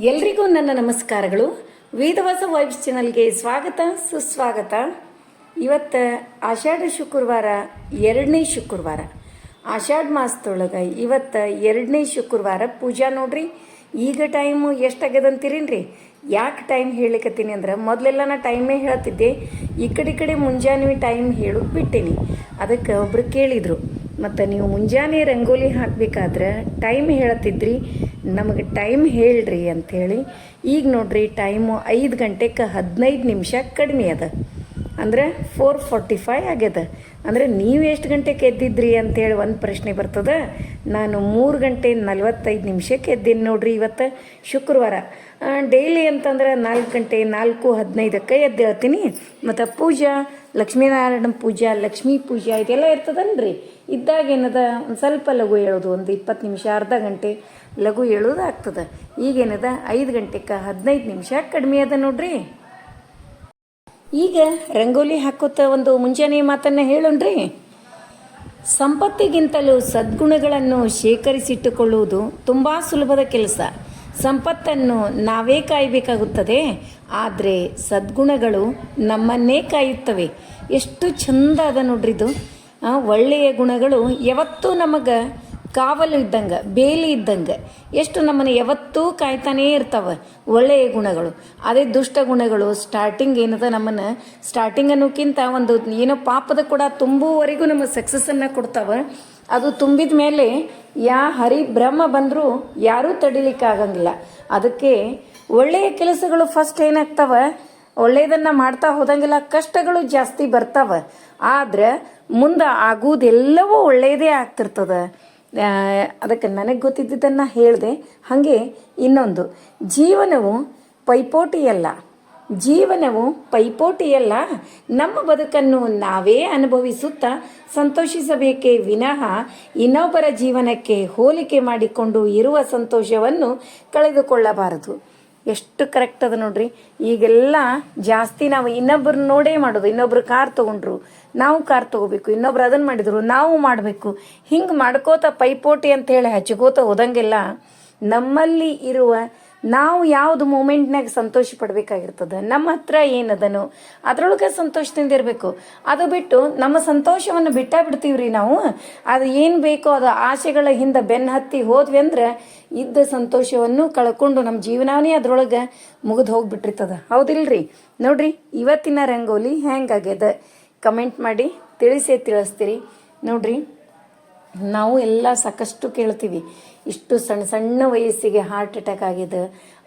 ಎಲ್ರಿಗೂ ನನ್ನ ನಮಸ್ಕಾರಗಳು. ವೇದವಾಸ ವೈಬ್ಸ್ ಚಾನಲ್ಗೆ ಸ್ವಾಗತ, ಸುಸ್ವಾಗತ. ಇವತ್ತು ಆಷಾಢ ಶುಕ್ರವಾರ ಎರಡನೇ ಶುಕ್ರವಾರ. ಆಷಾಢ ಮಾಸದೊಳಗೆ ಇವತ್ತು ಎರಡನೇ ಶುಕ್ರವಾರ ಪೂಜಾ ನೋಡ್ರಿ. ಈಗ ಟೈಮು ಎಷ್ಟಾಗ್ಯದಂತೀರೇನ್ರಿ ಯಾಕೆ ಟೈಮ್ ಹೇಳಿಕತ್ತೀನಿ ಅಂದ್ರೆ ಮೊದಲೆಲ್ಲ ನಾ ಟೈಮೇ ಹೇಳ್ತಿದ್ದೆ. ಈ ಕಡೆ ಕಡೆ ಮುಂಜಾನೆ ಟೈಮ್ ಹೇಳೋದು ಬಿಟ್ಟೇನಿ. ಅದಕ್ಕೆ ಒಬ್ರು ಕೇಳಿದರು. ಮತ್ತು ನೀವು ಮುಂಜಾನೆ ರಂಗೋಲಿ ಹಾಕಬೇಕಾದ್ರೆ ಟೈಮ್ ಹೇಳತ್ತಿದ್ರಿ. ನಮಗೆ ಟೈಮ್ ಹೇಳ್ರಿ ಅಂಥೇಳಿ ಈಗ ನೋಡ್ರಿ ಟೈಮು ಐದು ಗಂಟೆಗೆ ಹದಿನೈದು ನಿಮಿಷ ಕಡಿಮೆ ಅದ. ಅಂದ್ರೆ ಫೋರ್ ಫಾರ್ಟಿ ಫೈ ಆಗ್ಯದ. ಅಂದರೆ ನೀವು ಎಷ್ಟು ಗಂಟೆಗೆ ಎದ್ದಿದ್ರಿ ಅಂತೇಳಿ ಒಂದು ಪ್ರಶ್ನೆ ಬರ್ತದೆ. ನಾನು ಮೂರು ಗಂಟೆ ನಲ್ವತ್ತೈದು ನಿಮಿಷಕ್ಕೆ ಎದ್ದೀನಿ ನೋಡ್ರಿ ಇವತ್ತು? ಶುಕ್ರವಾರ. ಡೈಲಿ ಅಂತಂದ್ರೆ ನಾಲ್ಕು ಗಂಟೆ ನಾಲ್ಕು ಹದಿನೈದಕ್ಕೆ ಎದ್ದೇಳ್ತೀನಿ ಮತ್ತು ಪೂಜಾ, ಲಕ್ಷ್ಮೀನಾರಾಯಣ ಪೂಜಾ, ಲಕ್ಷ್ಮೀ ಪೂಜಾ ಇದೆಲ್ಲ ಇರ್ತದನ್ರಿ. ಇದ್ದಾಗ ಏನದ? ಒಂದು ಸ್ವಲ್ಪ ಲಘು ಹೇಳೋದು ಒಂದು ಇಪ್ಪತ್ತು ನಿಮಿಷ ಅರ್ಧ ಗಂಟೆ ಲಘು ಹೇಳೋದು ಆಗ್ತದೆ. ಈಗೇನದ ಐದು ಗಂಟೆಗೆ ಹದಿನೈದು ನಿಮಿಷ ಕಡಿಮೆ ಅದ ನೋಡ್ರಿ. ಈಗ ರಂಗೋಲಿ ಹಾಕೋತ ಒಂದು ಮುಂಜಾನೆ ಮಾತನ್ನು ಹೇಳೋಣ್ರಿ. ಸಂಪತ್ತಿಗಿಂತಲೂ ಸದ್ಗುಣಗಳನ್ನು ಶೇಖರಿಸಿಟ್ಟುಕೊಳ್ಳುವುದು ತುಂಬ ಸುಲಭದ ಕೆಲಸ. ಸಂಪತ್ತನ್ನು ನಾವೇ ಕಾಯಬೇಕಾಗುತ್ತದೆ. ಆದರೆ ಸದ್ಗುಣಗಳು ನಮ್ಮನ್ನೇ ಕಾಯುತ್ತವೆ. ಎಷ್ಟು ಚಂದ ಅದ ನೋಡ್ರಿ ಇದು ಆ, ಒಳ್ಳೆಯ ಗುಣಗಳು ಯಾವತ್ತೂ ನಮಗೆ ಕಾವಲು ಇದ್ದಂಗೆ, ಬೇಲಿ ಇದ್ದಂಗೆ. ಎಷ್ಟು ನಮ್ಮನ್ನು ಯಾವತ್ತೂ ಕಾಯ್ತಾನೇ ಇರ್ತಾವೆ ಒಳ್ಳೆಯ ಗುಣಗಳು. ಅದೇ ದುಷ್ಟ ಗುಣಗಳು ಸ್ಟಾರ್ಟಿಂಗ್ ಏನದ ನಮ್ಮನ್ನು ಸ್ಟಾರ್ಟಿಂಗ್ ಅನ್ನೋಕ್ಕಿಂತ ಒಂದು ಏನೋ ಪಾಪದ ಕೂಡ ತುಂಬುವರೆಗೂ ನಮ್ಮ ಸಕ್ಸಸ್ಸನ್ನು ಕೊಡ್ತಾವೆ. ಅದು ತುಂಬಿದ ಮೇಲೆ ಯಾ ಹರಿ ಬ್ರಹ್ಮ ಬಂದರೂ ಯಾರೂ ತಡಿಲಿಕ್ಕೆ ಆಗಂಗಿಲ್ಲ. ಅದಕ್ಕೆ ಒಳ್ಳೆಯ ಕೆಲಸಗಳು ಫಸ್ಟ್ ಏನಾಗ್ತವೆ? ಒಳ್ಳೆಯದನ್ನು ಮಾಡ್ತಾ ಹೋದಂಗೆಲ್ಲ ಕಷ್ಟಗಳು ಜಾಸ್ತಿ ಬರ್ತಾವೆ. ಆದ್ರೆ ಮುಂದೆ ಆಗುವುದೆಲ್ಲವೂ ಒಳ್ಳೆಯದೇ ಆಗ್ತಿರ್ತದೆ. ಅದಕ್ಕೆ ನನಗೆ ಗೊತ್ತಿದ್ದದನ್ನು ಹೇಳಿದೆ. ಹಾಗೆ ಇನ್ನೊಂದು, ಜೀವನವು ಪೈಪೋಟಿಯಲ್ಲ. ಜೀವನವು ಪೈಪೋಟಿಯಲ್ಲ. ನಮ್ಮ ಬದುಕನ್ನು ನಾವೇ ಅನುಭವಿಸುತ್ತಾ ಸಂತೋಷಿಸಬೇಕೇ ವಿನಃ ಇನ್ನೊಬ್ಬರ ಜೀವನಕ್ಕೆ ಹೋಲಿಕೆ ಮಾಡಿಕೊಂಡು ಇರುವ ಸಂತೋಷವನ್ನು ಕಳೆದುಕೊಳ್ಳಬಾರದು. ಎಷ್ಟು ಕರೆಕ್ಟ್ ಅದ ನೋಡ್ರಿ. ಈಗೆಲ್ಲ ಜಾಸ್ತಿ ನಾವು ಇನ್ನೊಬ್ಬರು ನೋಡೇ ಮಾಡೋದು. ಇನ್ನೊಬ್ರು ಕಾರ್ ತಗೊಂಡ್ರು. ನಾವು ಕಾರ್ ತಗೋಬೇಕು, ಇನ್ನೊಬ್ರು ಅದನ್ನ ಮಾಡಿದ್ರು, ನಾವು ಮಾಡಬೇಕು. ಹಿಂಗೆ ಮಾಡ್ಕೋತ ಪೈಪೋಟಿ ಅಂತ ಹೇಳಿ ಹಚ್ಕೋತ ಹೋದಂಗೆಲ್ಲ ನಮ್ಮಲ್ಲಿ ಇರುವ ನಾವು ಯಾವ್ದು ಮೂಮೆಂಟ್ನಾಗ ಸಂತೋಷ ಪಡ್ಬೇಕಾಗಿರ್ತದೆ? ನಮ್ಮ ಹತ್ರ ಏನದನು? ಅದ್ರೊಳಗೆ ಸಂತೋಷದಿಂದ ಇರಬೇಕು. ಅದು ಬಿಟ್ಟು ನಮ್ಮ ಸಂತೋಷವನ್ನು ಬಿಟ್ಟ ಬಿಡ್ತೀವ್ರಿ ನಾವು. ಅದು ಏನು ಬೇಕೋ ಅದು ಆಸೆಗಳ ಹಿಂದೆ ಬೆನ್ನು ಹತ್ತಿ ಹೋದ್ವಿ ಅಂದ್ರೆ ಇದ್ದ ಸಂತೋಷವನ್ನು ಕಳ್ಕೊಂಡು ನಮ್ಮ ಜೀವನವೇ ಅದರೊಳಗೆ ಮುಗಿದು ಹೋಗ್ಬಿಟ್ಟಿರ್ತದ. ಹೌದಿಲ್ರಿ? ನೋಡ್ರಿ, ಇವತ್ತಿನ ರಂಗೋಲಿ ಹೆಂಗಾಗ್ಯದ ಕಮೆಂಟ್ ಮಾಡಿ, ತಿಳಿಸಿ ತಿಳಿಸ್ತೀರಿ. ನೋಡ್ರಿ, ನಾವು ಎಲ್ಲ ಸಾಕಷ್ಟು ಕೇಳ್ತೀವಿ. ಇಷ್ಟು ಸಣ್ಣ ಸಣ್ಣ ವಯಸ್ಸಿಗೆ ಹಾರ್ಟ್ ಅಟ್ಯಾಕ್ ಆಗಿದೆ,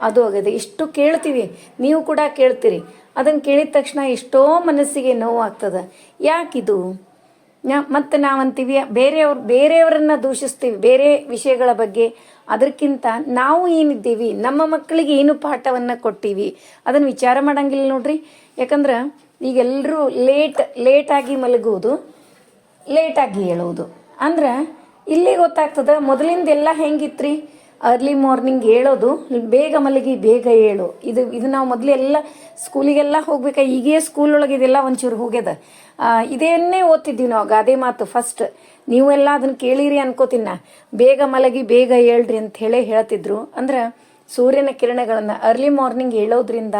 ಅದು ಆಗಿದೆ, ಇಷ್ಟು ಕೇಳ್ತೀವಿ. ನೀವು ಕೂಡ ಕೇಳ್ತೀರಿ. ಅದನ್ನು ಕೇಳಿದ ತಕ್ಷಣ ಎಷ್ಟೋ ಮನಸ್ಸಿಗೆ ನೋವು ಆಗ್ತದೆ ಯಾಕಿದು ಮತ್ತು ನಾವಂತೀವಿ, ಬೇರೆಯವ್ರ, ಬೇರೆಯವರನ್ನ ದೂಷಿಸ್ತೀವಿ, ಬೇರೆ ವಿಷಯಗಳ ಬಗ್ಗೆ. ಅದಕ್ಕಿಂತ ನಾವು ಏನಿದ್ದೀವಿ, ನಮ್ಮ ಮಕ್ಕಳಿಗೆ ಏನು ಪಾಠವನ್ನು ಕೊಟ್ಟಿವಿ ಅದನ್ನು ವಿಚಾರ ಮಾಡಂಗಿಲ್ಲ ನೋಡ್ರಿ. ಯಾಕಂದ್ರೆ ಈಗೆಲ್ಲರೂ ಲೇಟ್ ಲೇಟಾಗಿ ಮಲಗುವುದು ಲೇಟಾಗಿ ಹೇಳುವುದು ಅಂದ್ರೆ ಇಲ್ಲಿ ಗೊತ್ತಾಗ್ತದೆ, ಮೊದಲಿಂದ ಎಲ್ಲ ಹೆಂಗಿತ್ರಿ? ಅರ್ಲಿ ಮಾರ್ನಿಂಗ್ ಹೇಳೋದು ಬೇಗ ಮಲಗಿ ಬೇಗ ಹೇಳು ಇದು ಇದು ನಾವು ಮೊದಲು ಎಲ್ಲ ಸ್ಕೂಲಿಗೆಲ್ಲ ಹೋಗ್ಬೇಕಾ, ಈಗೇ ಸ್ಕೂಲ್ ಒಳಗೆ ಇದೆಲ್ಲ ಒಂಚೂರು ಹೋಗ್ಯದ. ಇದೇನ್ನೇ ಓದ್ತಿದ್ವಿ ನಾವು ಗಾದೆ ಮಾತು ಫಸ್ಟ್ ನೀವೆಲ್ಲ ಅದನ್ನ ಕೇಳಿರಿ ಅನ್ಕೋತೀನಿ. ನಾ ಬೇಗ ಮಲಗಿ ಬೇಗ ಹೇಳ್ರಿ ಅಂತ ಹೇಳೇ ಹೇಳ್ತಿದ್ರು. ಅಂದ್ರೆ ಸೂರ್ಯನ ಕಿರಣಗಳನ್ನು ಅರ್ಲಿ ಮಾರ್ನಿಂಗ್ ಹೇಳೋದ್ರಿಂದ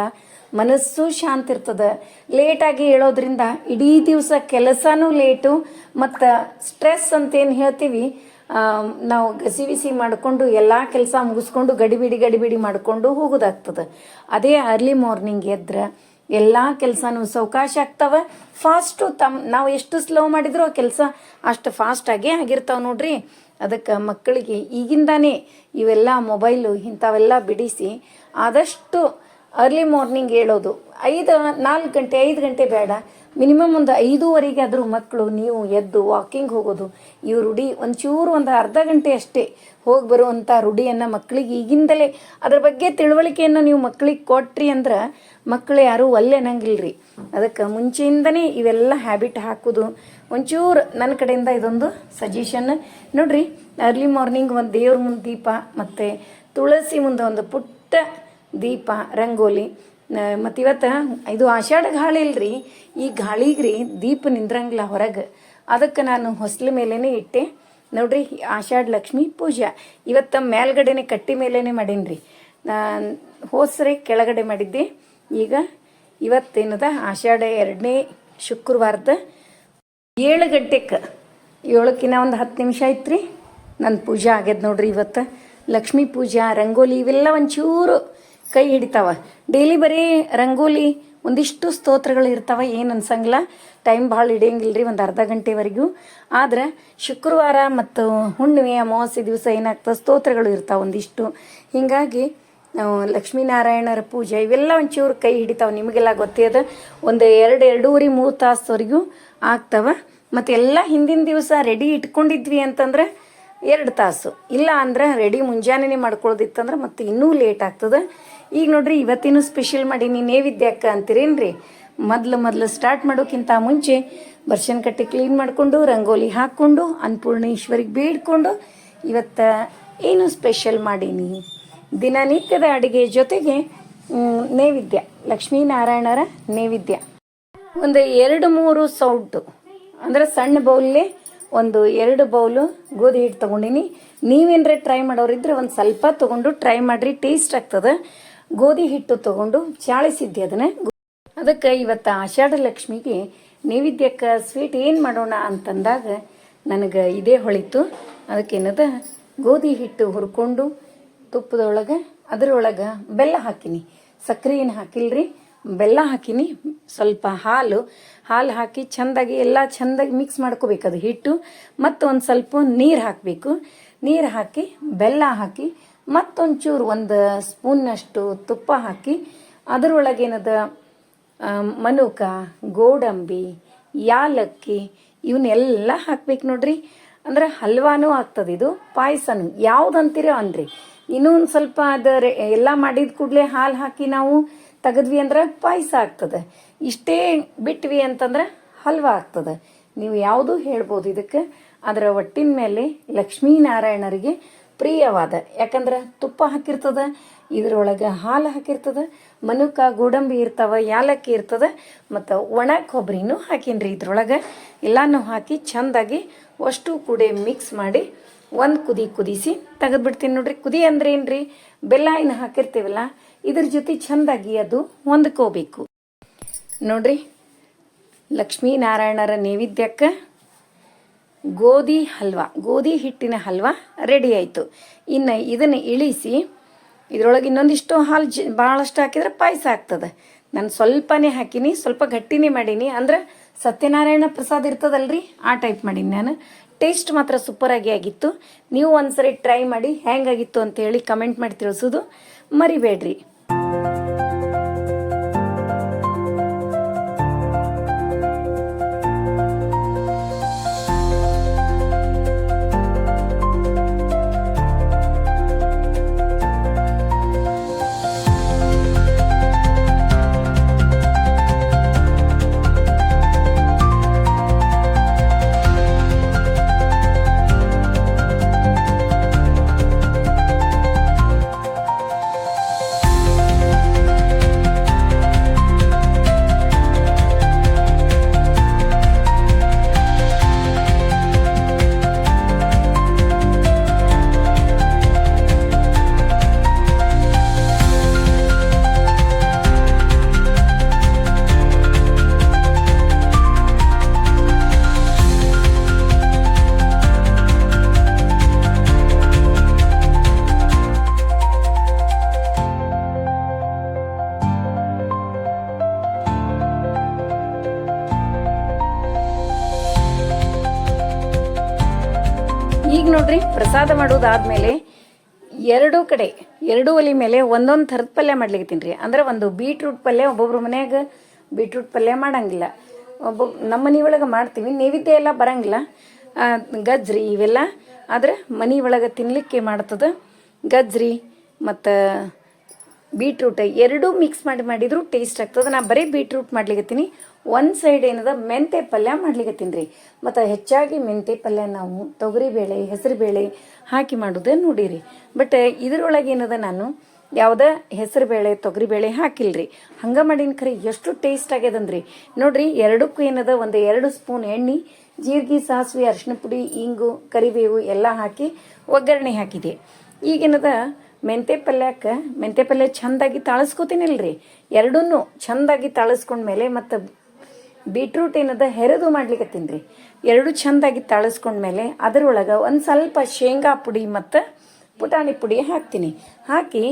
ಮನಸ್ಸು ಶಾಂತ ಇರ್ತದ. ಲೇಟಾಗಿ ಹೇಳೋದ್ರಿಂದ ಇಡೀ ದಿವಸ ಕೆಲಸನೂ ಲೇಟು ಮತ್ತು ಸ್ಟ್ರೆಸ್ ಅಂತ ಏನು ಹೇಳ್ತೀವಿ ನಾವು ನಾವು ಗಸಿಬಿಸಿ ಮಾಡಿಕೊಂಡು ಎಲ್ಲ ಕೆಲಸ ಮುಗಿಸ್ಕೊಂಡು ಗಡಿಬಿಡಿ ಗಡಿಬಿಡಿ ಮಾಡಿಕೊಂಡು ಹೋಗೋದಾಗ್ತದೆ. ಅದೇ ಅರ್ಲಿ ಮಾರ್ನಿಂಗ್ ಎದ್ರೆ ಎಲ್ಲ ಕೆಲಸನೂ ಸಾವಕಾಶ ಆಗ್ತವೆ. ಫಾಸ್ಟು ತಮ್ಮ ನಾವು ಎಷ್ಟು ಸ್ಲೋ ಮಾಡಿದ್ರೂ ಕೆಲಸ ಅಷ್ಟು ಫಾಸ್ಟಾಗೇ ಆಗಿರ್ತಾವೆ ನೋಡ್ರಿ. ಅದಕ್ಕೆ ಮಕ್ಕಳಿಗೆ ಈಗಿಂದಾನೇ ಇವೆಲ್ಲ ಮೊಬೈಲು ಇಂಥವೆಲ್ಲ ಬಿಡಿಸಿ ಆದಷ್ಟು ಅರ್ಲಿ ಮಾರ್ನಿಂಗ್ ಹೇಳೋದು. ಐದು, ನಾಲ್ಕು ಗಂಟೆ, ಐದು ಗಂಟೆ ಬೇಡ. ಮಿನಿಮಮ್ ಒಂದು ಐದೂವರೆಗೆ ಆದರೂ ಮಕ್ಕಳು ನೀವು ಎದ್ದು ವಾಕಿಂಗ್ ಹೋಗೋದು. ಈ ರೂಢಿ ಒಂಚೂರು ಒಂದು ಅರ್ಧ ಗಂಟೆ ಅಷ್ಟೇ ಹೋಗಿ ಬರುವಂಥ ರೂಢಿಯನ್ನು ಮಕ್ಕಳಿಗೆ ಈಗಿಂದಲೇ. ಅದ್ರ ಬಗ್ಗೆ ತಿಳುವಳಿಕೆಯನ್ನು ನೀವು ಮಕ್ಕಳಿಗೆ ಕೊಟ್ರಿ ಅಂದ್ರೆ ಮಕ್ಕಳು ಯಾರೂ ಒಲ್ಲೆ ರೀ ಅದಕ್ಕೆ ಮುಂಚೆಯಿಂದನೇ ಇವೆಲ್ಲ ಹ್ಯಾಬಿಟ್ ಹಾಕೋದು. ಒಂಚೂರು ನನ್ನ ಕಡೆಯಿಂದ ಇದೊಂದು ಸಜೆಷನ್ ನೋಡ್ರಿ ಅರ್ಲಿ ಮಾರ್ನಿಂಗ್ ಒಂದು ದೇವ್ರ ಮುಂದೆ ದೀಪ, ಮತ್ತು ತುಳಸಿ ಮುಂದೆ ಒಂದು ಪುಟ್ಟ ದೀಪ, ರಂಗೋಲಿ. ಮತ್ತು ಇವತ್ತು ಇದು ಆಷಾಢ ಗಾಳಿ ಇಲ್ರಿ, ಈ ಗಾಳಿಗ್ರಿ ದೀಪ ನಿಂದ್ರಂಗಿಲ್ಲ ಹೊರಗೆ. ಅದಕ್ಕೆ ನಾನು ಹೊಸಲ ಮೇಲೇ ಇಟ್ಟೆ. ನೋಡ್ರಿ, ಆಷಾಢ ಲಕ್ಷ್ಮಿ ಪೂಜಾ. ಇವತ್ತು ಮೇಲ್ಗಡೆನೆ ಕಟ್ಟಿ ಮೇಲೇನೆ ಮಾಡೀನಿ ಹೋಸ್ರೆ ಕೆಳಗಡೆ ಮಾಡಿದ್ದೆ. ಈಗ ಇವತ್ತೇನದ, ಆಷಾಢ ಎರಡನೇ ಶುಕ್ರವಾರದ ಏಳು ಗಂಟೆಗೆ ಏಳಕ್ಕಿನ್ನ ಒಂದು ಹತ್ತು ನಿಮಿಷ ಐತ್ರಿ ನನ್ನ ಪೂಜೆ ಆಗ್ಯದ ನೋಡ್ರಿ ಇವತ್ತು. ಲಕ್ಷ್ಮೀ ಪೂಜಾ, ರಂಗೋಲಿ ಇವೆಲ್ಲ ಒಂಚೂರು ಕೈ ಹಿಡಿತಾವ. ಡೈಲಿ ಬರೀ ರಂಗೋಲಿ ಒಂದಿಷ್ಟು ಸ್ತೋತ್ರಗಳು ಇರ್ತಾವ, ಏನು ಅನ್ಸಂಗಿಲ್ಲ. ಟೈಮ್ ಭಾಳ ಹಿಡಿಯಂಗಿಲ್ಲ ರೀ ಒಂದು ಅರ್ಧ ಗಂಟೆವರೆಗೂ. ಆದ್ರೆ ಶುಕ್ರವಾರ ಮತ್ತು ಹುಣ್ಣಿಮೆ, ಅಮಾವಾಸ್ಯೆ ದಿವಸ ಏನಾಗ್ತದೆ, ಸ್ತೋತ್ರಗಳು ಇರ್ತಾವೆ ಒಂದಿಷ್ಟು. ಹೀಗಾಗಿ ಲಕ್ಷ್ಮೀನಾರಾಯಣರ ಪೂಜೆ, ಇವೆಲ್ಲ ಒಂಚೂರು ಕೈ ಹಿಡಿತಾವ, ನಿಮಗೆಲ್ಲ ಗೊತ್ತೇ ಅದ. ಒಂದು ಎರಡು ಎರಡೂವರೆ, ಮೂರು ತಾಸವರೆಗೂ ಆಗ್ತಾವ. ಮತ್ತು ಎಲ್ಲ ಹಿಂದಿನ ದಿವಸ ರೆಡಿ ಇಟ್ಕೊಂಡಿದ್ವಿ ಅಂತಂದ್ರೆ ಎರಡು ತಾಸು. ಇಲ್ಲ ಅಂದ್ರೆ ರೆಡಿ ಮುಂಜಾನೆ ಮಾಡ್ಕೊಳ್ಳೋದಿತ್ತಂದ್ರೆ ಮತ್ತೆ ಇನ್ನೂ ಲೇಟ್ ಆಗ್ತದೆ. ಈಗ ನೋಡ್ರಿ, ಇವತ್ತೇನು ಸ್ಪೆಷಲ್ ಮಾಡೀನಿ ನೇವಿದ್ಯಕ್ಕ ಅಂತೀರೇನ್ರಿ? ಮೊದ್ಲು ಮೊದಲು ಸ್ಟಾರ್ಟ್ ಮಾಡೋಕ್ಕಿಂತ ಮುಂಚೆ ಬರ್ಷನ್ ಕಟ್ಟಿ ಕ್ಲೀನ್ ಮಾಡಿಕೊಂಡು, ರಂಗೋಲಿ ಹಾಕ್ಕೊಂಡು ಅನ್ನಪೂರ್ಣೇಶ್ವರಿಗೆ ಬೇಡ್ಕೊಂಡು ಇವತ್ತು ಏನು ಸ್ಪೆಷಲ್ ಮಾಡೀನಿ? ದಿನನಿತ್ಯದ ಅಡುಗೆ ಜೊತೆಗೆ ನೈವೇದ್ಯ, ಲಕ್ಷ್ಮೀನಾರಾಯಣರ ನೈವೇದ್ಯ. ಒಂದು ಎರಡು ಮೂರು ಸೌಟು, ಅಂದ್ರೆ ಸಣ್ಣ ಬೌಲೇ ಒಂದು ಎರಡು ಬೌಲು ಗೋಧಿ ಹಿಟ್ಟು ತೊಗೊಂಡಿನಿ. ನೀವೇನರ ಟ್ರೈ ಮಾಡೋರಿದ್ರೆ ಒಂದು ಸ್ವಲ್ಪ ತೊಗೊಂಡು ಟ್ರೈ ಮಾಡಿರಿ ಟೇಸ್ಟ್ ಆಗ್ತದೆ. ಗೋಧಿ ಹಿಟ್ಟು ತಗೊಂಡು ಚಾಳಿಸಿದ್ದೆ ಅದನ್ನ. ಅದಕ್ಕೆ ಇವತ್ತು ಆಷಾಢ ಲಕ್ಷ್ಮಿಗೆ ನೈವೇದ್ಯಕ್ಕೆ ಸ್ವೀಟ್ ಏನು ಮಾಡೋಣ ಅಂತಂದಾಗ ನನಗೆ ಇದೇ ಹೊಳಿತು. ಅದಕ್ಕೇನದ ಗೋಧಿ ಹಿಟ್ಟು ಹುರ್ಕೊಂಡು ತುಪ್ಪದೊಳಗೆ, ಅದರೊಳಗೆ ಬೆಲ್ಲ ಹಾಕಿನಿ. ಸಕ್ಕರೆ ಏನು ಹಾಕಿಲ್ರಿ? ಬೆಲ್ಲ ಹಾಕಿನಿ. ಸ್ವಲ್ಪ ಹಾಲು. ಹಾಲು ಹಾಕಿ ಚೆಂದಾಗಿ, ಎಲ್ಲ ಚೆಂದಾಗಿ ಮಿಕ್ಸ್ ಮಾಡ್ಕೋಬೇಕು ಅದು ಹಿಟ್ಟು. ಮತ್ತು ಒಂದು ಸ್ವಲ್ಪ ನೀರು ಹಾಕಬೇಕು. ನೀರು ಹಾಕಿ ಬೆಲ್ಲ ಹಾಕಿ ಮತ್ತೊಂಚೂರು ಒಂದು ಸ್ಪೂನ್ನಷ್ಟು ತುಪ್ಪ ಹಾಕಿ ಅದರೊಳಗೇನದ ಮನುಕ, ಗೋಡಂಬಿ, ಯಾಲಕ್ಕಿ ಇವನ್ನೆಲ್ಲ ಹಾಕ್ಬೇಕು ನೋಡ್ರಿ. ಅಂದ್ರೆ ಹಲ್ವಾನೂ ಆಗ್ತದೆ ಇದು, ಪಾಯಸನೂ. ಯಾವ್ದಂತೀರೋ ಅನ್ರಿ. ಇನ್ನೂ ಒಂದು ಸ್ವಲ್ಪ ಅದರ ಎಲ್ಲ ಮಾಡಿದ ಕೂಡಲೇ ಹಾಲು ಹಾಕಿ ನಾವು ತೆಗೆದ್ವಿ ಅಂದ್ರೆ ಪಾಯಸ ಆಗ್ತದೆ. ಇಷ್ಟೇ ಬಿಟ್ವಿ ಅಂತಂದ್ರೆ ಹಲ್ವಾ ಆಗ್ತದೆ. ನೀವು ಯಾವುದು ಹೇಳ್ಬೋದು ಇದಕ್ಕೆ. ಅದರ ಒಟ್ಟಿನ ಮೇಲೆ ಲಕ್ಷ್ಮೀನಾರಾಯಣರಿಗೆ ಪ್ರಿಯವಾದ. ಯಾಕಂದ್ರೆ ತುಪ್ಪ ಹಾಕಿರ್ತದ, ಇದ್ರೊಳಗೆ ಹಾಲು ಹಾಕಿರ್ತದ, ಮನುಕ ಗೋಡಂಬಿ ಇರ್ತಾವ, ಯಾಲಕ್ಕಿ ಇರ್ತದ, ಮತ್ತು ಒಣ ಕೊಬ್ಬರಿನೂ ಹಾಕಿನ್ರಿ ಇದ್ರೊಳಗೆ. ಎಲ್ಲನೂ ಹಾಕಿ ಚೆಂದಾಗಿ ಅಷ್ಟು ಕೂಡ ಮಿಕ್ಸ್ ಮಾಡಿ ಒಂದು ಕುದಿ ಕುದಿಸಿ ತೆಗೆದ್ಬಿಡ್ತೀನಿ ನೋಡ್ರಿ. ಕುದಿ ಅಂದ್ರೆ ಏನ್ರಿ? ಬೆಲ್ಲ ಏನು ಹಾಕಿರ್ತೀವಲ್ಲ, ಇದ್ರ ಜೊತೆ ಚೆಂದಾಗಿ ಅದು ಹೊಂದ್ಕೋಬೇಕು. ನೋಡ್ರಿ, ಲಕ್ಷ್ಮೀನಾರಾಯಣರ ನೈವೇದ್ಯಕ್ಕೆ ಗೋಧಿ ಹಲ್ವಾ, ಗೋಧಿ ಹಿಟ್ಟಿನ ಹಲ್ವಾ ರೆಡಿ ಆಯಿತು. ಇನ್ನು ಇದನ್ನು ಇಳಿಸಿ, ಇದರೊಳಗೆ ಇನ್ನೊಂದಿಷ್ಟು ಹಾಲು ಜ ಭಾಳಷ್ಟು ಹಾಕಿದ್ರೆ ಪಾಯಸ ಆಗ್ತದೆ. ನಾನು ಸ್ವಲ್ಪನೇ ಹಾಕೀನಿ, ಸ್ವಲ್ಪ ಗಟ್ಟಿನೇ ಮಾಡೀನಿ. ಅಂದ್ರೆ ಸತ್ಯನಾರಾಯಣ ಪ್ರಸಾದ ಇರ್ತದಲ್ರಿ, ಆ ಟೈಪ್ ಮಾಡೀನಿ ನಾನು. ಟೇಸ್ಟ್ ಮಾತ್ರ ಸೂಪರಾಗಿ ಆಗಿತ್ತು. ನೀವು ಒಂದ್ಸರಿ ಟ್ರೈ ಮಾಡಿ ಹೇಗಾಗಿತ್ತು ಅಂತ ಹೇಳಿ ಕಮೆಂಟ್ ಮಾಡಿ ತಿಳಿಸೋದು ಮರಿಬೇಡ್ರಿ. ಈಗ ನೋಡ್ರಿ, ಪ್ರಸಾದ ಮಾಡೋದಾದ್ಮೇಲೆ ಎರಡು ಕಡೆ, ಎರಡೂ ಒಲಿ ಮೇಲೆ ಒಂದೊಂದು ಥರದ ಪಲ್ಯ ಮಾಡ್ಲಿಕ್ಕೆ ರೀ ಅಂದ್ರೆ ಒಂದು ಬೀಟ್ರೂಟ್ ಪಲ್ಯ, ಒಬ್ಬೊಬ್ರು ಮನ್ಯಾಗ ಬೀಟ್ರೂಟ್ ಪಲ್ಯ ಮಾಡಂಗಿಲ್ಲ. ಒಬ್ಬ, ನಮ್ಮ ಮನೆ ಒಳಗೆ ಮಾಡ್ತೀವಿ, ನೈವೇದ್ಯ ಎಲ್ಲ ಬರಂಗಿಲ್ಲ. ಗಜ್ರಿ ಇವೆಲ್ಲ, ಆದ್ರೆ ಮನೆ ಒಳಗೆ ತಿನ್ಲಿಕ್ಕೆ ಮಾಡ್ತದ ಗಜ್ರಿ ಮತ್ತು ಬೀಟ್ರೂಟ್ ಎರಡೂ ಮಿಕ್ಸ್ ಮಾಡಿ ಮಾಡಿದ್ರು ಟೇಸ್ಟ್ ಆಗ್ತದೆ. ನಾ ಬರೀ ಬೀಟ್ರೂಟ್ ಮಾಡ್ಲಿಕತ್ತೀನಿ. ಒಂದು ಸೈಡ್ ಏನದ, ಮೆಂತೆ ಪಲ್ಯ ಮಾಡ್ಲಿಕತ್ತೀನಿ ರೀ. ಮತ್ತು ಹೆಚ್ಚಾಗಿ ಮೆಂತೆ ಪಲ್ಯ ನಾವು ತೊಗರಿಬೇಳೆ ಹೆಸರುಬೇಳೆ ಹಾಕಿ ಮಾಡೋದೇ ನೋಡಿರಿ ಬಟ್ ಇದರೊಳಗೆ ಏನದ ನಾನು, ಯಾವುದೇ ಹೆಸರುಬೇಳೆ ತೊಗರಿಬೇಳೆ ಹಾಕಿಲ್ರಿ ಹಂಗೆ ಮಾಡಿನ ಖರೀ ಎಷ್ಟು ಟೇಸ್ಟ್ ಆಗ್ಯದಂದ್ರಿ ನೋಡ್ರಿ, ಎರಡಕ್ಕೂ ಏನದ, ಒಂದು ಎರಡು ಸ್ಪೂನ್ ಎಣ್ಣೆ, ಜೀರಿಗೆ, ಸಾಸಿವೆ ಅರಿಶಿನ ಪುಡಿ, ಇಂಗು, ಕರಿಬೇವು ಎಲ್ಲ ಹಾಕಿ ಒಗ್ಗರಣೆ ಹಾಕಿದೆ. ಈಗೇನದ ಮೆಂತೆ ಪಲ್ಯಕ್ಕೆ, ಮೆಂತೆ ಪಲ್ಯ ಚೆಂದಾಗಿ ತಾಳಿಸ್ಕೋತೀನಿಲ್ರಿ. ಎರಡನ್ನೂ ಚೆಂದಾಗಿ ತಾಳಿಸ್ಕೊಂಡ್ಮೇಲೆ ಮತ್ತು ಬೀಟ್ರೂಟ್ ಏನದ ಹೆರದು ಮಾಡ್ಲಿಕ್ಕತ್ತೀನಿ ರೀ ಎರಡು ಚೆಂದಾಗಿ ತಾಳಿಸ್ಕೊಂಡ್ಮೇಲೆ ಅದರೊಳಗೆ ಒಂದು ಸ್ವಲ್ಪ ಶೇಂಗಾ ಪುಡಿ ಮತ್ತು ಪುಟಾಣಿ ಪುಡಿ ಹಾಕ್ತೀನಿ. ಹಾಕಿ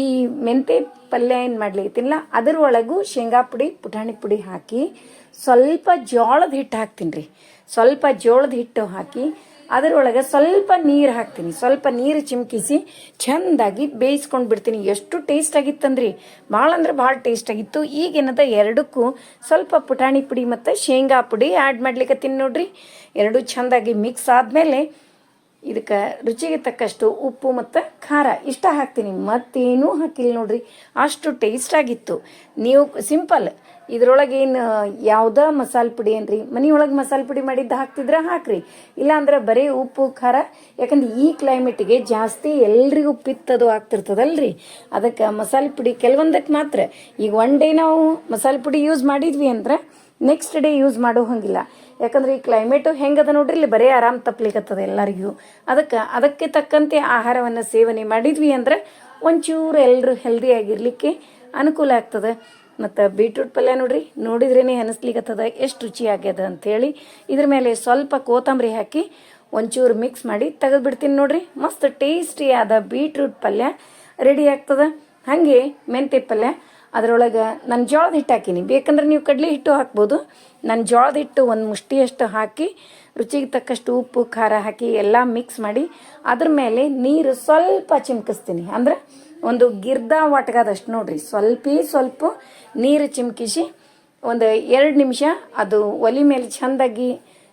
ಈ ಮೆಂತೆ ಪಲ್ಯ ಏನು ಮಾಡ್ಲಿಕ್ಕಿಲ್ಲ ಅದರೊಳಗೂ ಶೇಂಗಾ ಪುಡಿ, ಪುಟಾಣಿ ಪುಡಿ ಹಾಕಿ ಸ್ವಲ್ಪ ಜೋಳದ ಹಿಟ್ಟು ಹಾಕ್ತೀನಿ ರೀ ಸ್ವಲ್ಪ ಜೋಳದ ಹಿಟ್ಟು ಹಾಕಿ ಅದರೊಳಗೆ ಸ್ವಲ್ಪ ನೀರು ಹಾಕ್ತೀನಿ. ಸ್ವಲ್ಪ ನೀರು ಚಿಮ್ಕಿಸಿ ಚೆಂದಾಗಿ ಬೇಯಿಸ್ಕೊಂಡು ಬಿಡ್ತೀನಿ. ಎಷ್ಟು ಟೇಸ್ಟ್ ಆಗಿತ್ತಂದ್ರಿ? ಭಾಳ ಅಂದ್ರೆ ಭಾಳ ಟೇಸ್ಟ್ ಆಗಿತ್ತು. ಈಗೇನದ ಎರಡಕ್ಕೂ ಸ್ವಲ್ಪ ಪುಟಾಣಿ ಪುಡಿ ಮತ್ತು ಶೇಂಗಾ ಪುಡಿ ಆ್ಯಡ್ ಮಾಡ್ಲಿಕ್ಕೆ ನೋಡ್ರಿ. ಎರಡು ಚೆಂದಾಗಿ ಮಿಕ್ಸ್ ಆದಮೇಲೆ ಇದಕ್ಕೆ ರುಚಿಗೆ ತಕ್ಕಷ್ಟು ಉಪ್ಪು ಮತ್ತು ಖಾರ ಇಷ್ಟ ಹಾಕ್ತೀನಿ. ಮತ್ತೇನೂ ಹಾಕಿಲ್ಲ ನೋಡ್ರಿ. ಅಷ್ಟು ಟೇಸ್ಟ್ ಆಗಿತ್ತು. ನೀವು ಸಿಂಪಲ್ ಇದ್ರೊಳಗೆ ಏನು ಯಾವುದೇ ಮಸಾಲೆ ಪುಡಿ ಏನ್ರಿ? ಮನೆಯೊಳಗೆ ಮಸಾಲೆ ಪುಡಿ ಮಾಡಿದ್ದು ಹಾಕ್ತಿದ್ರೆ ಹಾಕ್ರಿ. ಇಲ್ಲಾಂದ್ರೆ ಬರೀ ಉಪ್ಪು, ಖಾರ, ಯಾಕಂದ್ರೆ ಈ ಕ್ಲೈಮೇಟಿಗೆ ಜಾಸ್ತಿ ಎಲ್ರಿಗೂ ಪಿತ್ತದು ಆಗ್ತಿರ್ತದಲ್ರಿ. ಅದಕ್ಕೆ ಮಸಾಲೆ ಪುಡಿ ಕೆಲವೊಂದಕ್ಕೆ ಮಾತ್ರ. ಈಗ ಒನ್ ಡೇ ನಾವು ಮಸಾಲೆ ಪುಡಿ ಯೂಸ್ ಮಾಡಿದ್ವಿ ಅಂದ್ರೆ ನೆಕ್ಸ್ಟ್ ಡೇ ಯೂಸ್ ಮಾಡೋ ಹಂಗಿಲ್ಲ. ಯಾಕಂದ್ರೆ ಈ ಕ್ಲೈಮೇಟು ಹೆಂಗದ ನೋಡ್ರಿ, ಇಲ್ಲಿ ಬರೀ ಆರಾಮ್ ತಪ್ಪಲಿಕತ್ತದ ಎಲ್ಲರಿಗೂ. ಅದಕ್ಕೆ ಅದಕ್ಕೆ ತಕ್ಕಂತೆ ಆಹಾರವನ್ನು ಸೇವನೆ ಮಾಡಿದ್ವಿ ಅಂದ್ರೆ ಒಂಚೂರು ಎಲ್ಲರೂ ಹೆಲ್ದಿ ಆಗಿರ್ಲಿಕ್ಕೆ ಅನುಕೂಲ ಆಗ್ತದೆ. ಮತ್ತು ಬೀಟ್ರೂಟ್ ಪಲ್ಯ ನೋಡ್ರಿ. ನೋಡಿದ್ರೇ ಅನಿಸ್ಲಿಕ್ಕತ್ತದ ಎಷ್ಟು ರುಚಿ ಆಗ್ಯದ ಅಂಥೇಳಿ ಇದ್ರ ಮೇಲೆ ಸ್ವಲ್ಪ ಕೋತಂಬರಿ ಹಾಕಿ ಒಂಚೂರು ಮಿಕ್ಸ್ ಮಾಡಿ ತೆಗೆದ್ಬಿಡ್ತೀನಿ ನೋಡ್ರಿ. ಮಸ್ತ್ ಟೇಸ್ಟಿ ಆದ ಬೀಟ್ರೂಟ್ ಪಲ್ಯ ರೆಡಿ ಆಗ್ತದ. ಹಾಗೆ ಮೆಂತೆ ಪಲ್ಯ, ಅದರೊಳಗೆ ನಾನು ಜೋಳದ ಹಿಟ್ಟು ಹಾಕೀನಿ. ಬೇಕಂದ್ರೆ ನೀವು ಕಡಲೆ ಹಿಟ್ಟು ಹಾಕ್ಬೋದು. ನಾನು ಜೋಳದ ಹಿಟ್ಟು ಒಂದು ಮುಷ್ಟಿಯಷ್ಟು ಹಾಕಿ, ರುಚಿಗೆ ತಕ್ಕಷ್ಟು ಉಪ್ಪು, ಖಾರ ಹಾಕಿ ಎಲ್ಲ ಮಿಕ್ಸ್ ಮಾಡಿ, ಅದ್ರ ಮೇಲೆ ನೀರು ಸ್ವಲ್ಪ ಚಿಮ್ಕಿಸ್ತೀನಿ. ಅಂದ್ರೆ ಒಂದು ಗಿರ್ದ ಒಟ್ಗಾದಷ್ಟು ನೋಡ್ರಿ. ಸ್ವಲ್ಪ ಸ್ವಲ್ಪ ನೀರು ಚಿಮ್ಕಿಸಿ ಒಂದು ಎರಡು ನಿಮಿಷ ಅದು ಒಲಿ ಮೇಲೆ ಚೆಂದಾಗಿ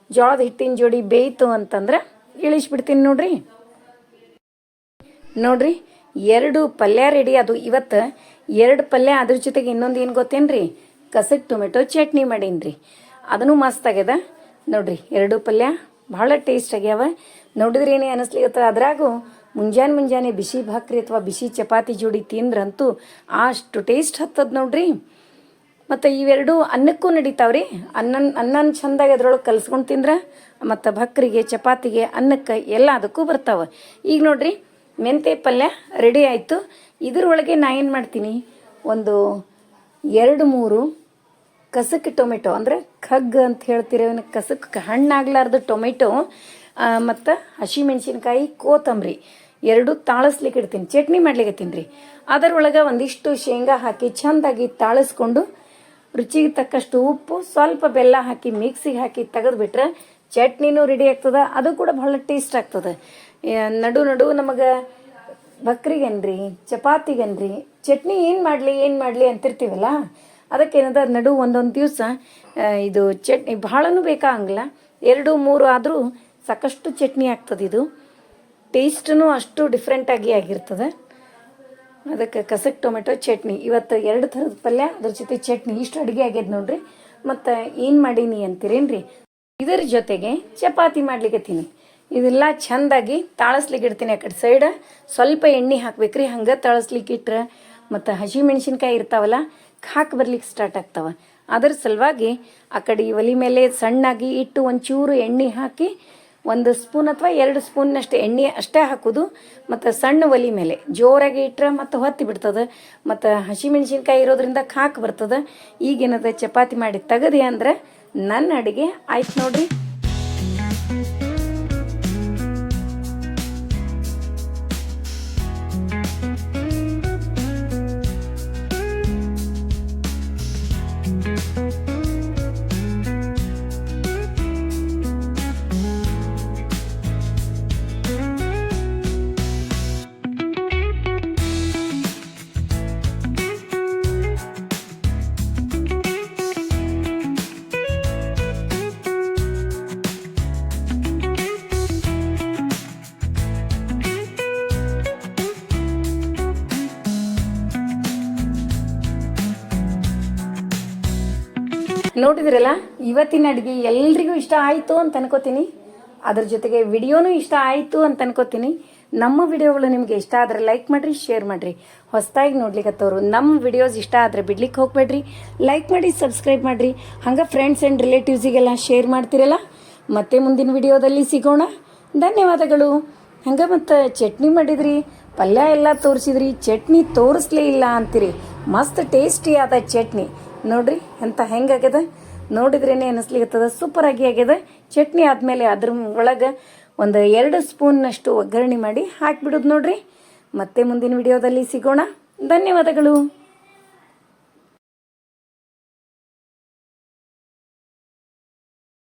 ಜೋಳದ ಹಿಟ್ಟಿನ ಜೋಡಿ ಬೇಯಿತು ಅಂತಂದ್ರೆ ಇಳಿಸ್ಬಿಡ್ತೀನಿ ನೋಡ್ರಿ. ನೋಡ್ರಿ, ಎರಡು ಪಲ್ಯ ರೆಡಿ ಅದು ಇವತ್ತು ಎರಡು ಪಲ್ಯ ಅದ್ರ ಜೊತೆಗೆ ಇನ್ನೊಂದು ಏನು ಗೊತ್ತೇನ್ರಿ? ಕಸಕ್ ಟೊಮೆಟೊ ಚಟ್ನಿ ಮಾಡೀನಿ ಅದನ್ನು ಮಸ್ತ್ ಆಗ್ಯದ. ನೋಡ್ರಿ, ಎರಡು ಪಲ್ಯ ಭಾಳ ಟೇಸ್ಟ್ ಆಗ್ಯಾವ. ನೋಡಿದ್ರೆ ಏನೇ ಅನಿಸ್ಲಿಕ್ಕೆ ಅದ್ರಾಗೂ ಮುಂಜಾನೆ ಮುಂಜಾನೆ ಬಿಸಿ ಭಾಕ್ರಿ ಅಥವಾ ಬಿಸಿ ಚಪಾತಿ ಜೋಡಿ ತಿಂದ್ರಂತೂ ಅಷ್ಟು ಟೇಸ್ಟ್ ಹತ್ತದ ನೋಡ್ರಿ. ಮತ್ತು ಇವೆರಡು ಅನ್ನಕ್ಕೂ ನಡೀತಾವ್ರಿ. ಅನ್ನ ಅನ್ನನ ಚಂದಾಗಿ ಅದ್ರೊಳಗೆ ಕಲ್ಸ್ಕೊಂಡು ತಿಂದ್ರೆ ಮತ್ತು ಭಕ್ರಿಗೆ, ಚಪಾತಿಗೆ, ಅನ್ನಕ್ಕೆ ಎಲ್ಲ ಅದಕ್ಕೂ ಬರ್ತಾವೆ. ಈಗ ನೋಡ್ರಿ, ಮೆಂತೆ ಪಲ್ಯ ರೆಡಿ ಆಯಿತು. ಇದರೊಳಗೆ ನಾ ಏನು ಮಾಡ್ತೀನಿ? ಒಂದು ಎರಡು ಮೂರು ಕಸಕ್ ಟೊಮೆಟೊ ಅಂದರೆ ಖಗ್ ಅಂತ ಹೇಳ್ತಿರೋ ಕಸಕ್ಕೆ ಹಣ್ಣಾಗ್ಲಾರ್ದು ಟೊಮೆಟೊ ಮತ್ತು ಹಸಿಮೆಣಸಿನ್ಕಾಯಿ ಕೋತಂಬರಿ ಎರಡು ತಾಳಿಸ್ಲಿಕ್ಕೆ ಇಡ್ತೀನಿ. ಚಟ್ನಿ ಮಾಡ್ಲಿಕ್ಕೆ ತಿನ್ರಿ ಅದರೊಳಗೆ ಒಂದಿಷ್ಟು ಶೇಂಗಾ ಹಾಕಿ ಚೆಂದಾಗಿ ತಾಳಿಸ್ಕೊಂಡು ರುಚಿಗೆ ತಕ್ಕಷ್ಟು ಉಪ್ಪು, ಸ್ವಲ್ಪ ಬೆಲ್ಲ ಹಾಕಿ ಮಿಕ್ಸಿಗೆ ಹಾಕಿ ತೆಗೆದ್ಬಿಟ್ರೆ ಚಟ್ನಿನೂ ರೆಡಿ ಆಗ್ತದೆ. ಅದು ಕೂಡ ಭಾಳ ಟೇಸ್ಟ್ ಆಗ್ತದೆ. ನಡು ನಡು ನಮಗೆ ಬಕ್ರಿಗೇನ್ರಿ, ಚಪಾತಿಗೇನ್ರಿ, ಚಟ್ನಿ ಏನು ಮಾಡಲಿ ಏನು ಮಾಡಲಿ ಅಂತಿರ್ತೀವಲ್ಲ, ಅದಕ್ಕೇನದ ನಡು ಒಂದೊಂದು ದಿವಸ ಇದು ಚಟ್ನಿ ಭಾಳನೂ ಬೇಕಾಗಂಗಿಲ್ಲ ಎರಡು, ಮೂರು ಆದರೂ ಸಾಕಷ್ಟು ಚಟ್ನಿ ಆಗ್ತದೆ ಇದು. ಟೇಸ್ಟೂ ಅಷ್ಟು ಡಿಫ್ರೆಂಟಾಗಿ ಆಗಿರ್ತದೆ. ಅದಕ್ಕೆ ಕಸಕ್ ಟೊಮೆಟೊ ಚಟ್ನಿ. ಇವತ್ತು ಎರಡು ಥರದ ಪಲ್ಯ, ಅದ್ರ ಜೊತೆ ಚಟ್ನಿ. ಇಷ್ಟು ಅಡುಗೆ ಆಗ್ಯದ ನೋಡ್ರಿ. ಮತ್ತು ಏನು ಮಾಡೀನಿ ಅಂತೀರೇನ್ರಿ? ಇದರ ಜೊತೆಗೆ ಚಪಾತಿ ಮಾಡ್ಲಿಕ್ಕೆ ಇದೆಲ್ಲ ಚೆಂದಾಗಿ ತಾಳಸ್ಲಿಕ್ಕೆ ಇಡ್ತೀನಿ ಆ ಕಡೆ ಸೈಡ ಸ್ವಲ್ಪ ಎಣ್ಣೆ ಹಾಕ್ಬೇಕ್ರಿ. ಹಂಗೆ ತಾಳಸ್ಲಿಕ್ಕೆ ಇಟ್ರೆ ಮತ್ತು ಹಸಿ ಮೆಣಸಿನ್ಕಾಯಿ ಇರ್ತಾವಲ್ಲ, ಹಾಕಿ ಬರ್ಲಿಕ್ಕೆ ಸ್ಟಾರ್ಟ್ ಆಗ್ತಾವ. ಅದ್ರ ಸಲುವಾಗಿ ಆ ಕಡೆ ಒಲಿ ಮೇಲೆ ಸಣ್ಣಾಗಿ ಇಟ್ಟು ಒಂಚೂರು ಎಣ್ಣೆ ಹಾಕಿ ಒಂದು ಸ್ಪೂನ್ ಅಥವಾ ಎರಡು ಸ್ಪೂನ್ನಷ್ಟು ಎಣ್ಣೆ ಅಷ್ಟೇ ಹಾಕೋದು, ಮತ್ತು ಸಣ್ಣ ಒಲಿ ಮೇಲೆ. ಜೋರಾಗಿ ಇಟ್ಟರೆ ಮತ್ತು ಹೊತ್ತಿ ಬಿಡ್ತದೆ, ಮತ್ತು ಹಸಿಮೆಣ್ಸಿನ್ಕಾಯಿ ಇರೋದ್ರಿಂದ ಖಾಕ್ ಬರ್ತದೆ. ಈಗೇನದ ಚಪಾತಿ ಮಾಡಿ ತೆಗದಿ ಅಂದ್ರೆ ನನ್ನ ಅಡುಗೆ ಆಯ್ತು ನೋಡ್ರಿ. ನೋಡಿದ್ರಲ್ಲ, ಇವತ್ತಿನ ಅಡುಗೆ ಎಲ್ರಿಗೂ ಇಷ್ಟ ಆಯಿತು ಅಂತ ಅನ್ಕೋತೀನಿ. ಅದ್ರ ಜೊತೆಗೆ ವಿಡಿಯೋನೂ ಇಷ್ಟ ಆಯಿತು ಅಂತ ಅನ್ಕೋತೀನಿ. ನಮ್ಮ ವಿಡಿಯೋಗಳು ನಿಮಗೆ ಇಷ್ಟ ಆದರೆ ಲೈಕ್ ಮಾಡಿರಿ, ಶೇರ್ ಮಾಡಿರಿ. ಹೊಸದಾಗಿ ನೋಡ್ಲಿಕ್ಕತ್ತವ್ರು ನಮ್ಮ ವಿಡಿಯೋಸ್ ಇಷ್ಟ ಆದರೆ ಬಿಡ್ಲಿಕ್ಕೆ ಹೋಗ್ಬೇಡ್ರಿ. ಲೈಕ್ ಮಾಡಿ, ಸಬ್ಸ್ಕ್ರೈಬ್ ಮಾಡಿರಿ. ಹಂಗೆ ಫ್ರೆಂಡ್ಸ್ ಆ್ಯಂಡ್ ರಿಲೇಟಿವ್ಸಿಗೆಲ್ಲ ಶೇರ್ ಮಾಡ್ತಿರಲ್ಲ? ಮತ್ತೆ ಮುಂದಿನ ವಿಡಿಯೋದಲ್ಲಿ ಸಿಗೋಣ. ಧನ್ಯವಾದಗಳು. ಹಂಗೆ ಮತ್ತು ಚಟ್ನಿ ಮಾಡಿದ್ರಿ, ಪಲ್ಯ ಎಲ್ಲ ತೋರಿಸಿದ್ರಿ. ಚಟ್ನಿ ತೋರಿಸ್ಲೇ ಇಲ್ಲ ಅಂತೀರಿ. ಮಸ್ತ್ ಟೇಸ್ಟಿ ಆದ ಚಟ್ನಿ. ನೋಡ್ರಿ ಎಂತ ಹೆಂಗಾಗ್ಯದ ನೋಡಿದ್ರೇನೆ ಸೂಪರ್ ಆಗಿ ಆಗ್ಯದ ಚಟ್ನಿ ಆದಮೇಲೆ ಅದ್ರ ಒಳಗೆ ಒಂದು ಎರಡು ಸ್ಪೂನ್ನಷ್ಟು ಒಗ್ಗರಣೆ ಮಾಡಿ ಹಾಕಿಬಿಡೋದು ನೋಡ್ರಿ. ಮತ್ತೆ ಮುಂದಿನ ವಿಡಿಯೋದಲ್ಲಿ ಸಿಗೋಣ. ಧನ್ಯವಾದಗಳು.